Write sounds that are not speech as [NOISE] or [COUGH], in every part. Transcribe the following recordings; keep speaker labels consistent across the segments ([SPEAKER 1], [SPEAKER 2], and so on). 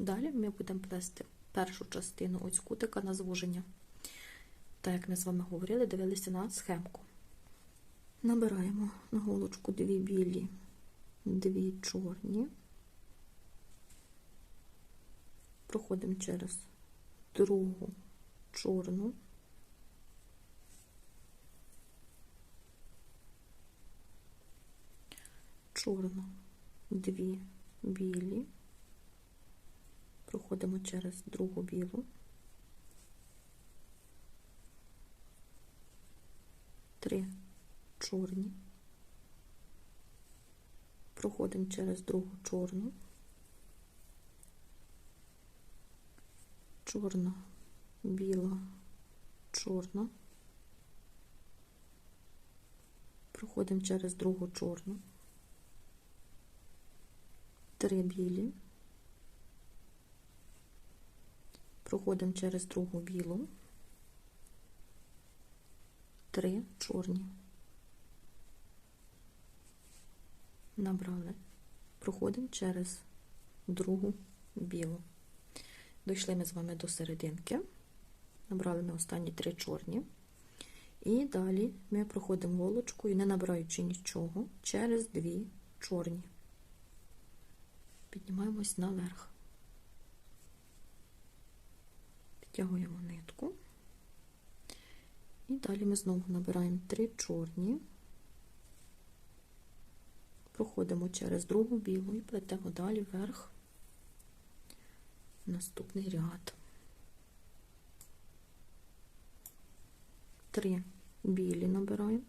[SPEAKER 1] Далі ми будемо плести першу частину ось кутика на звуження. Так як ми з вами говорили, дивилися на схемку. Набираємо на голочку дві білі, дві чорні. Проходимо через другу чорну. Чорну, дві білі. Проходимо через другу білу. Три чорні. Проходимо через другу чорну. Чорна, біла, чорна. Проходимо через другу чорну. Три білі. Проходимо через другу білу. Три чорні. Набрали. Проходимо через другу білу. Дійшли ми з вами до серединки. Набрали ми останні три чорні. І далі ми проходимо голочкою, не набираючи нічого, через дві чорні. Піднімаємось наверх. Підтягуємо нитку. І далі ми знову набираємо три чорні, проходимо через другу білу і плетемо далі вверх наступний ряд. Три білі набираємо,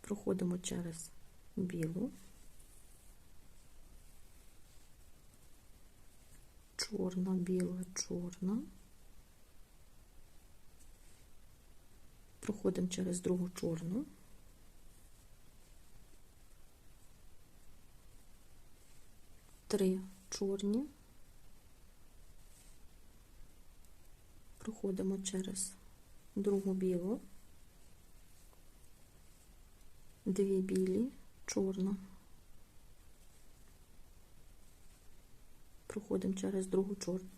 [SPEAKER 1] проходимо через білу, чорна, біла, чорна. Проходимо через другу чорну. Три чорні. Проходимо через другу білу, дві білі, чорна. Проходимо через другу чорну.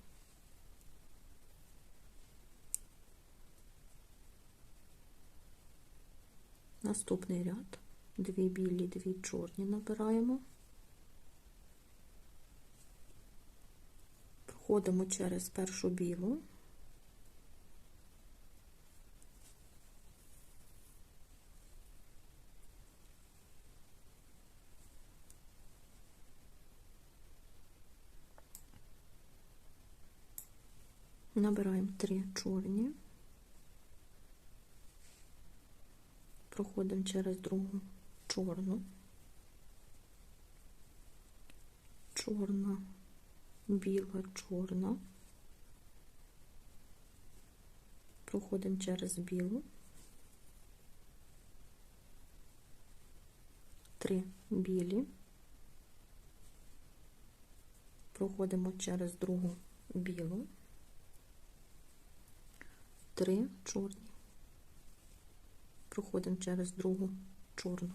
[SPEAKER 1] Наступний ряд. Дві білі, дві чорні набираємо. Проходимо через першу білу. Набираємо три чорні. Проходимо через другу чорну, чорна, біла, чорна. Проходимо через білу. Три білі. Проходимо через другу білу. Три чорні проходимо через другу чорну.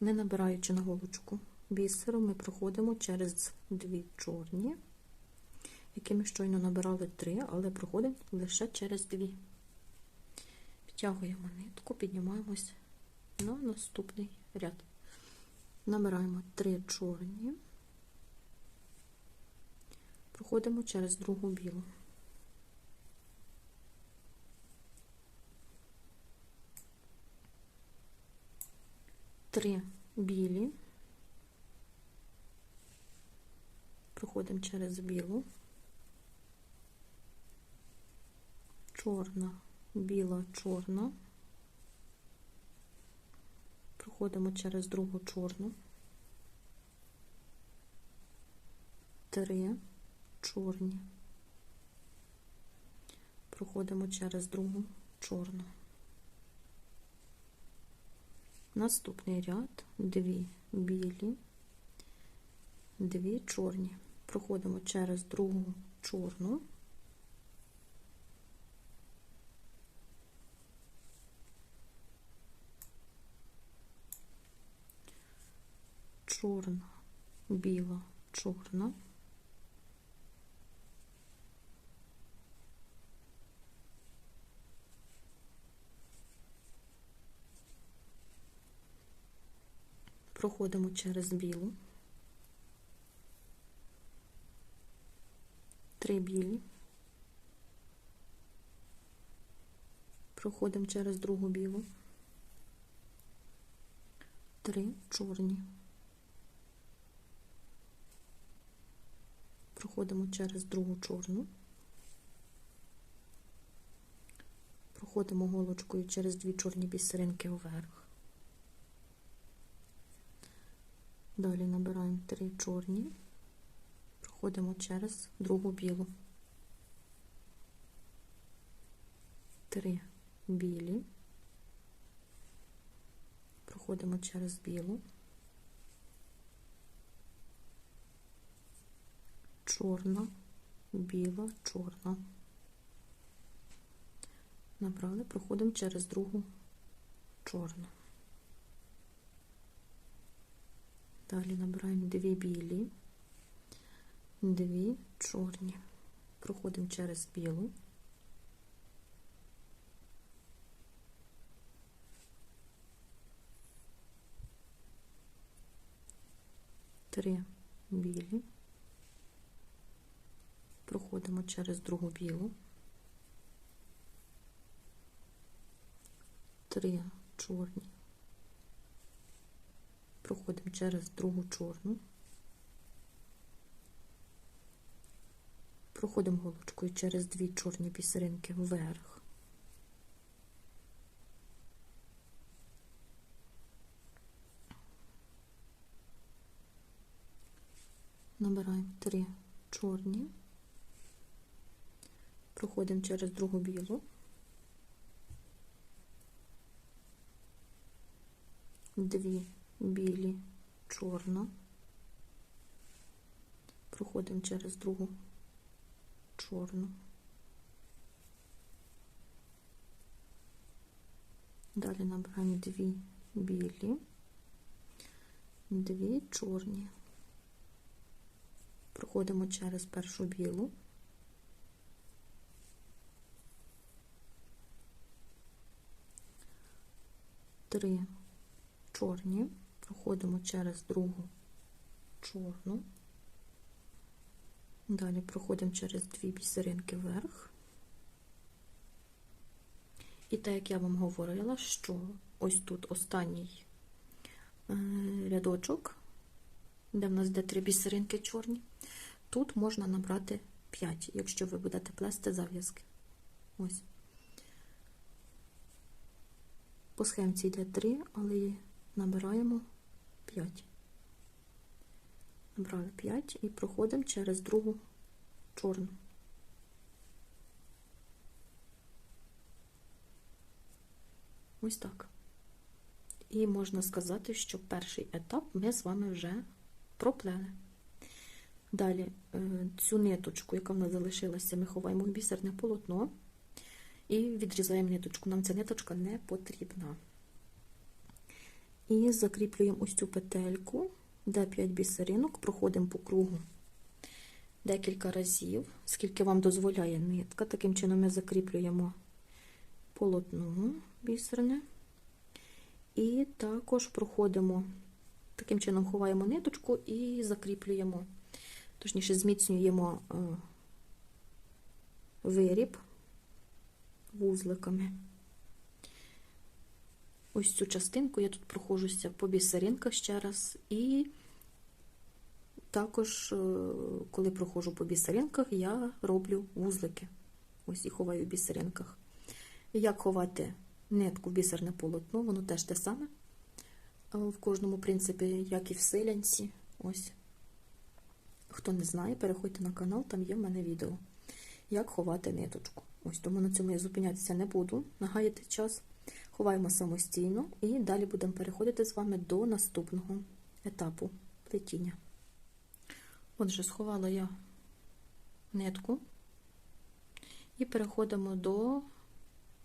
[SPEAKER 1] Не набираючи на голочку бісеру, ми проходимо через дві чорні, які ми щойно набирали три, але проходимо лише через дві. Підтягуємо нитку, піднімаємось на наступний ряд. Набираємо три чорні, проходимо через другу білу. Три білі, проходимо через білу, чорна, біла, чорна, проходимо через другу чорну, три чорні, проходимо через другу чорну. Наступний ряд дві білі, дві чорні. Проходимо через другу чорну, чорна, біла, чорна. Проходимо через білу. Три білі. Проходимо через другу білу. Три чорні. Проходимо через другу чорну. Проходимо голочкою через дві чорні бісеринки вверх. Далі набираємо три чорні, проходимо через другу білу. Три білі. Проходимо через білу. Чорна, біла, чорна. Набрали, проходимо через другу чорну. Далі набираємо дві білі, дві чорні. Проходимо через білу. Три білі. Проходимо через другу білу. Три чорні проходимо через другу чорну, проходимо голочкою через дві чорні бісеринки вверх. Набираємо три чорні, проходимо через другу білу. Дві білі, чорна. Проходимо через другу чорну. Далі набираємо дві білі, дві чорні. Проходимо через першу білу. Три чорні проходимо через другу чорну, далі проходимо через дві бісеринки вверх. І так, як я вам говорила, що ось тут останній е, рядочок, де в нас де три бісеринки чорні, тут можна набрати 5, якщо ви будете плести зав'язки. Ось. По схемці йде 3, але набираємо 5. Набрали 5 і проходимо через другу чорну. Ось так. І можна сказати, що перший етап ми з вами вже проплели. Далі е, цю ниточку, яка в нас залишилася, ми ховаємо в бісерне полотно і відрізаємо ниточку. Нам ця ниточка не потрібна. І закріплюємо ось цю петельку, де 5 бісеринок, проходимо по кругу декілька разів, скільки вам дозволяє нитка. Таким чином ми закріплюємо полотно бісерне. І також проходимо, таким чином ховаємо ниточку і закріплюємо, точніше, зміцнюємо е, виріб вузликами. Ось цю частинку я тут проходжуся по бісеринках ще раз, і також, е, коли проходжу по бісеринках, я роблю вузлики. Ось і ховаю в бісеринках. Як ховати нитку в бісерне полотно, воно теж те саме. В кожному принципі, як і в силянці. Ось. Хто не знає, переходьте на канал, там є в мене відео, як ховати ниточку. Ось тому на цьому я зупинятися не буду, нагаяти час. Ховаємо самостійно і далі будемо переходити з вами до наступного етапу плетіння. Отже, сховала я нитку і переходимо до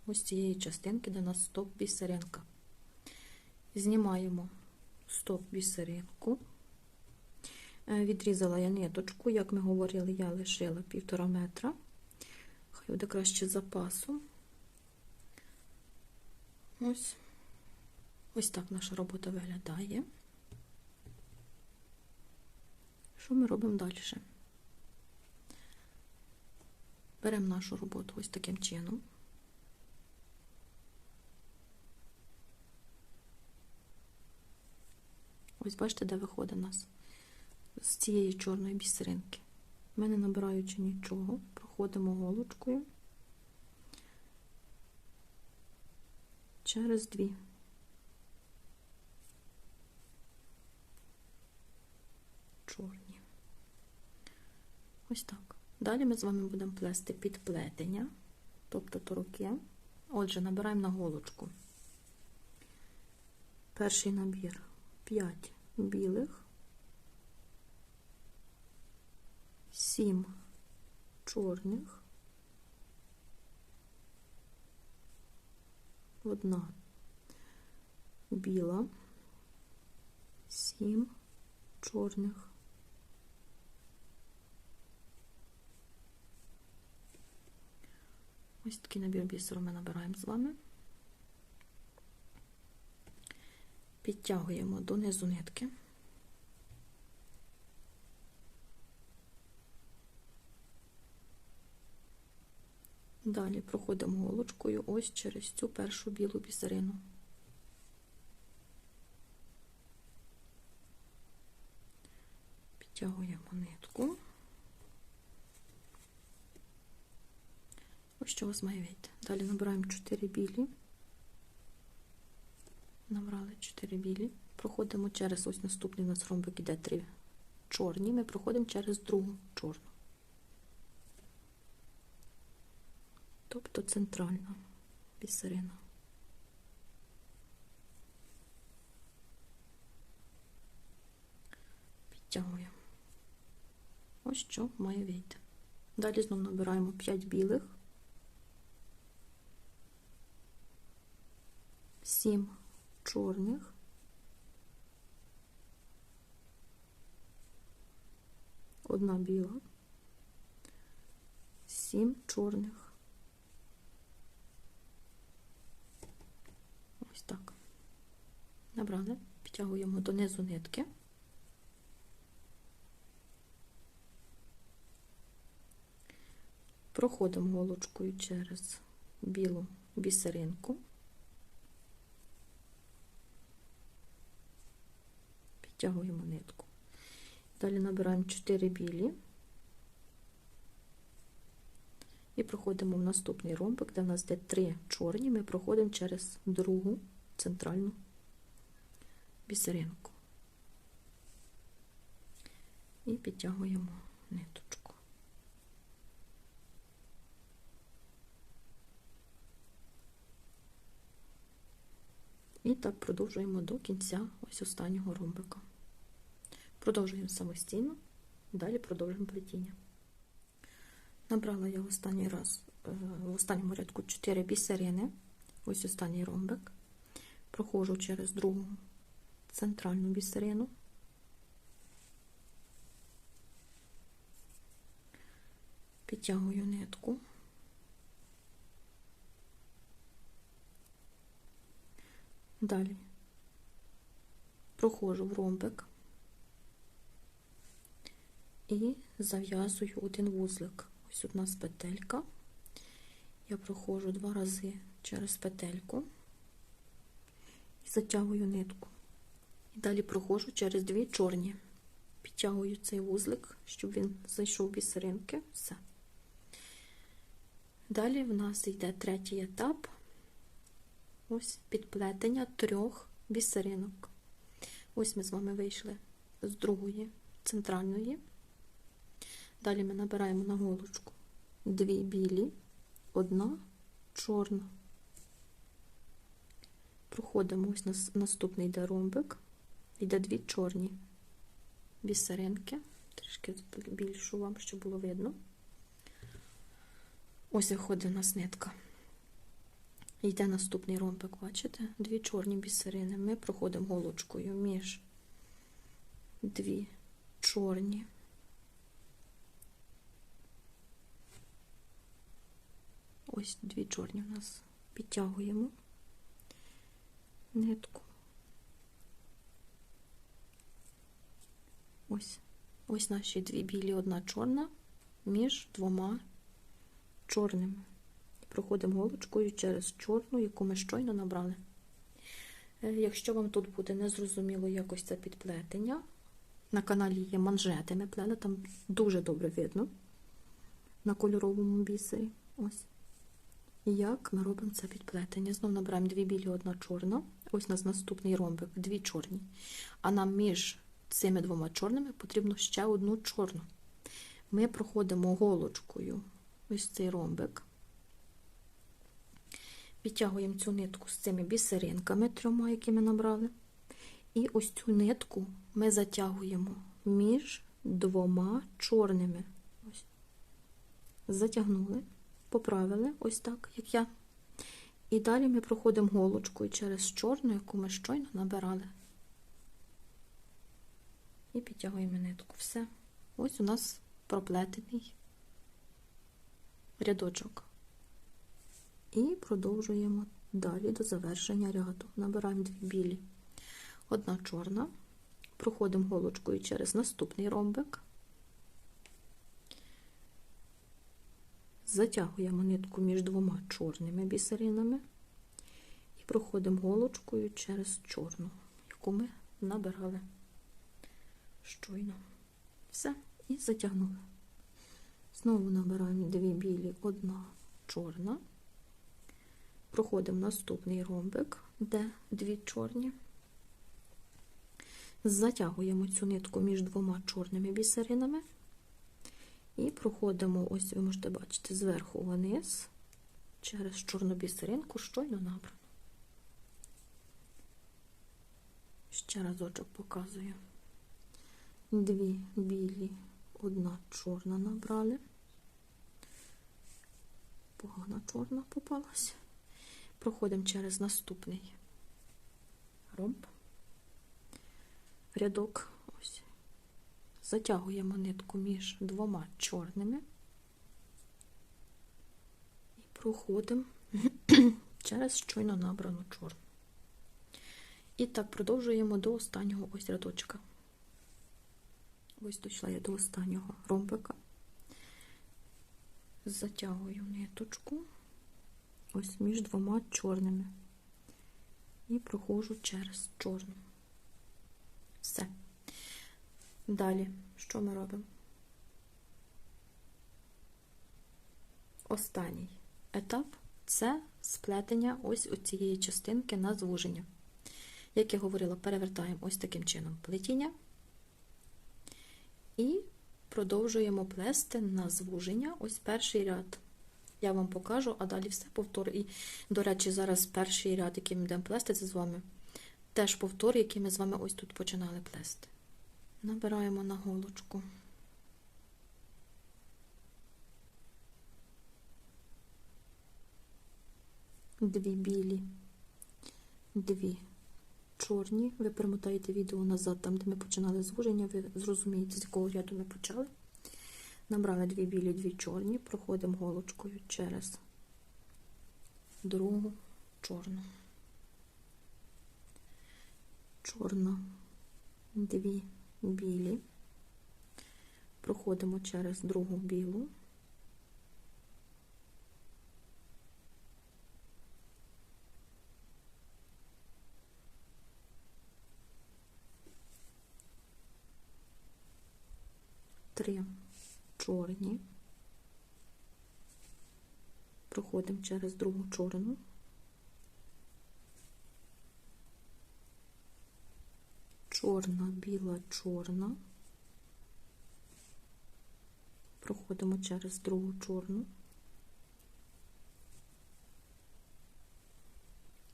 [SPEAKER 1] ось цієї частинки, де у нас стоп бісеринка. Знімаємо стоп бісеринку, Е, Відрізала я ниточку, як ми говорили, я лишила півтора метра. Хай буде краще запасу. Ось. Ось так наша робота виглядає. Що ми робимо далі? Беремо нашу роботу ось таким чином. Ось бачите, де виходить у нас з цієї чорної бісеринки. Ми не набираючи нічого, проходимо голочкою через дві. Чорні. Ось так. Далі ми з вами будемо плести підплетення, тобто тороки. Отже, набираємо на голочку. Перший набір 5 білих, 7 чорних, одна біла, 7 чорних. Ось такий набір бісеру ми набираємо з вами. Підтягуємо донизу нитки. Далі проходимо голочкою ось через цю першу білу бісерину. Підтягуємо нитку. Ось що у вас має вийти. Далі набираємо 4 білі. Набрали 4 білі. Проходимо через ось наступний у нас ромбик іде 3 чорні. Ми проходимо через другу чорну. Тобто центральна бісерина. Підтягуємо. Ось що має вийти. Далі знову набираємо 5 білих. 7 чорних, одна біла, 7 чорних. Ось так. Набрали, підтягуємо донизу нитки. Проходимо голочкою через білу бісеринку. Підтягуємо нитку. Далі набираємо 4 білі і проходимо в наступний ромбик, де в нас йде 3 чорні, ми проходимо через другу центральну бісеринку. І підтягуємо ниточку. І так продовжуємо до кінця ось останнього ромбика. Продовжуємо самостійно, далі продовжуємо плетіння. Набрала я в останній раз е, в останньому рядку 4 бісерини, ось останній ромбик. Проходжу через другу центральну бісерину. Підтягую нитку. Далі проходжу в ромбик і зав'язую один вузлик. Ось у нас петелька. Я проходжу два рази через петельку і затягую нитку. І далі проходжу через дві чорні. Підтягую цей вузлик, щоб він зайшов в бісеринки. Все. Далі в нас йде третій етап. Ось підплетення трьох бісеринок. Ось ми з вами вийшли з другої центральної. Далі ми набираємо на голочку дві білі, одна чорна. Проходимо ось на наступний йде ромбик, йде дві чорні бісеринки, трішки більшу вам, щоб було видно. Ось виходить у нас нитка. Йде наступний ромбик, бачите? Дві чорні бісерини. Ми проходимо голочкою між дві чорні. Ось дві чорні у нас підтягуємо нитку. Ось, ось наші дві білі, одна чорна між двома чорними. Проходимо голочкою через чорну, яку ми щойно набрали. Е, Якщо вам тут буде незрозуміло якось це підплетення, на каналі є манжети, ми плели, там дуже добре видно на кольоровому бісері. Ось. Як ми робимо це підплетення? Знову набираємо дві білі, одна чорна. Ось у нас наступний ромбик, дві чорні. А нам між цими двома чорними потрібно ще одну чорну. Ми проходимо голочкою ось цей ромбик. Підтягуємо цю нитку з цими бісеринками трьома, які ми набрали. І ось цю нитку ми затягуємо між двома чорними. Ось. Затягнули, поправили, ось так, як я. І далі ми проходимо голочкою через чорну, яку ми щойно набирали. І підтягуємо нитку. Все. Ось у нас проплетений рядочок. І продовжуємо далі до завершення ряду. Набираємо дві білі, одна чорна, проходимо голочкою через наступний ромбик, затягуємо нитку між двома чорними бісеринами і проходимо голочкою через чорну, яку ми набирали щойно. Все, і затягнули. Знову набираємо дві білі, одна чорна. Проходимо наступний ромбик, де дві чорні. Затягуємо цю нитку між двома чорними бісеринами. І проходимо, ось ви можете бачити, зверху вниз, через чорну бісеринку, щойно набрано. Ще разочок показую. Дві білі, одна чорна набрали. Погана чорна попалась. Проходимо через наступний ромб, рядок, затягуємо нитку між двома чорними і проходимо [CLEARS THROAT] через щойно набрану чорну. І так продовжуємо до останнього ось рядочка. Ось дійшла я до останнього ромбика. Затягую ниточку ось між двома чорними і проходжу через чорну. Все. Далі, що ми робимо? Останній етап це сплетення ось цієї частинки на звуження. Як я говорила, перевертаємо ось таким чином плетіння і продовжуємо плести на звуження ось перший ряд. Я вам покажу, а далі все повторю. І, до речі, зараз перший ряд, який ми будемо плести, це з вами, теж повтор, який ми з вами ось тут починали плести. Набираємо на голочку. Дві білі, дві чорні. Ви перемотаєте відео назад, там, де ми починали звуження, ви зрозумієте, з якого ряду ми почали. Набрали дві білі, дві чорні, проходимо голочкою через другу чорну. Чорна, дві білі, проходимо через другу білу. Три чорні, проходимо через другу чорну, чорна, біла, чорна, проходимо через другу чорну,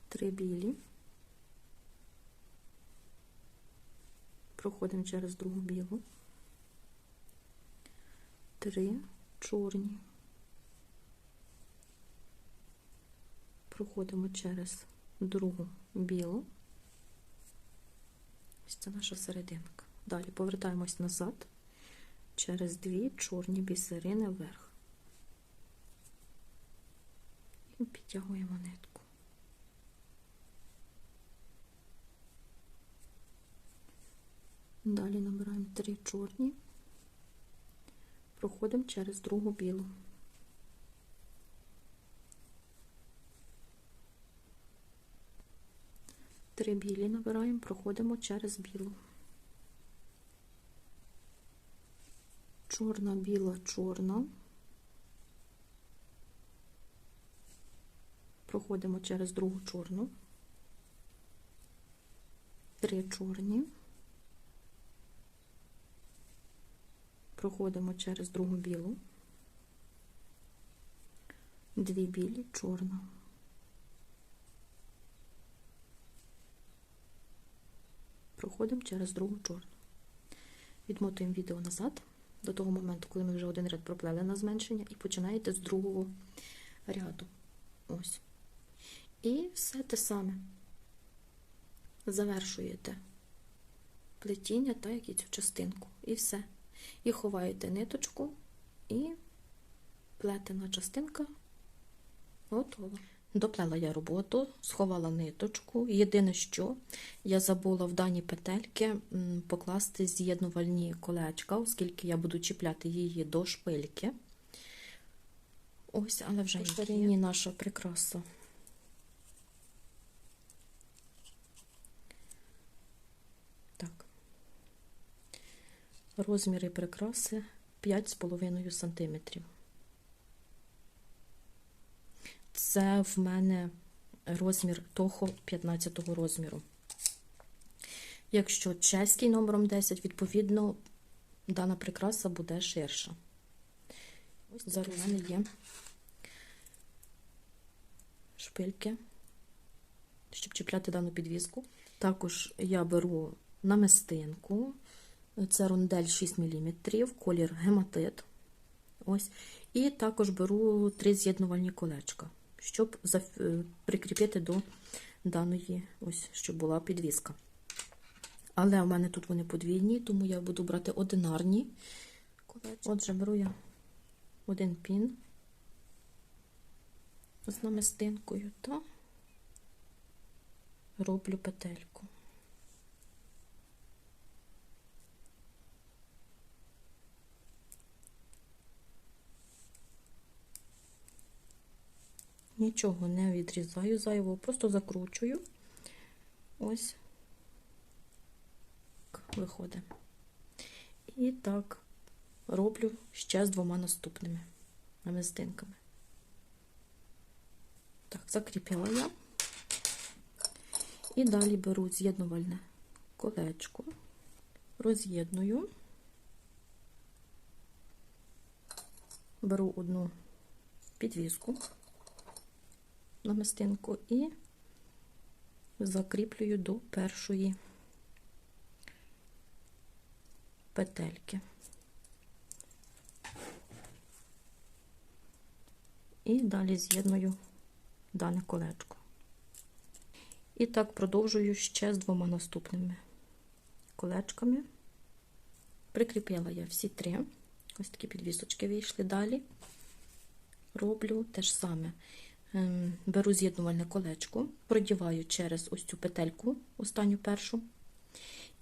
[SPEAKER 1] три білі, проходимо через другу білу три чорні. Проходимо через другу білу. Це наша серединка. Далі повертаємось назад через дві чорні бісерини вверх. І підтягуємо нитку. Далі набираємо три чорні, проходимо через другу білу. Три білі набираємо, проходимо через білу. Чорна, біла, чорна. Проходимо через другу чорну. Три чорні. Проходимо через другу білу. Дві білі, чорна. Проходимо через другу чорну. Відмотуємо відео назад до того моменту, коли ми вже один ряд проплели на зменшення, і починаєте з другого ряду. Ось. І все те саме. Завершуєте плетіння, так як і цю частинку. І все. І ховаєте ниточку, і плетена частинка готова. Доплела я роботу, сховала ниточку. Єдине, що я забула в дані петельки покласти з'єднувальні колечка, оскільки я буду чіпляти її до шпильки. Ось, але вже ширині наша прикраса. Так. Розміри прикраси 5,5 см. Це в мене розмір того 15 розміру. Якщо чеський номером 10, відповідно, дана прикраса буде ширша. Ось зараз у мене є шпильки, щоб чіпляти дану підвіску. Також я беру намистинку, це рондель 6 мм, колір гематит. Ось. І також беру три з'єднувальні колечка щоб е, прикріпити до даної, ось, щоб була підвіска. Але у мене тут вони подвійні, тому я буду брати одинарні. Отже, беру я один пін з намистинкою та роблю петельку. Нічого не відрізаю зайвого, просто закручую. Ось виходить. І так роблю ще з двома наступними намистинками. Так, закріпила я. І далі беру з'єднувальне колечко, роз'єдную, беру одну підвіску намистинку і закріплюю до першої петельки. І далі з'єдную дане колечко. І так продовжую ще з двома наступними колечками. Прикріпила я всі три, ось такі підвісочки вийшли далі. Роблю те ж саме. Ем, беру з'єднувальне колечко, продіваю через ось цю петельку, останню першу,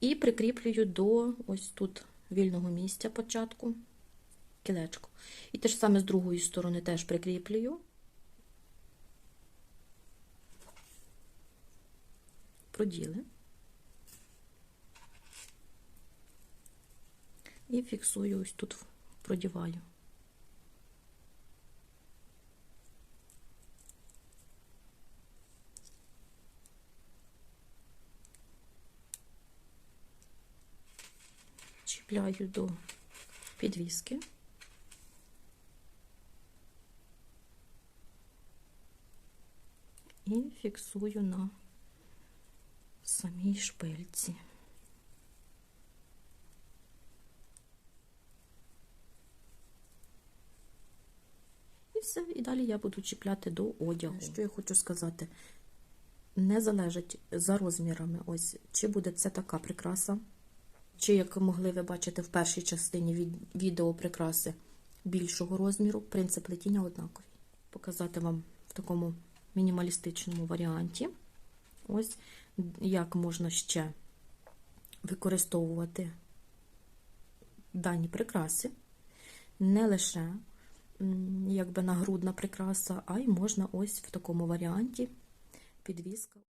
[SPEAKER 1] і прикріплюю до ось тут вільного місця початку кілечко. І те ж саме з другої сторони теж прикріплюю, проділи і фіксую ось тут продіваю. Чіпляю до підвіски. І фіксую на самій шпильці. І все, і далі я буду чіпляти до одягу. Що я хочу сказати? Не залежить за розмірами, ось, чи буде це така прикраса Чи, як могли ви бачити в першій частині від відео прикраси більшого розміру, принцип плетіння однаковий. Показати вам в такому мінімалістичному варіанті. Ось як можна ще використовувати дані прикраси. Не лише якби нагрудна прикраса, а й можна ось в такому варіанті підвіска.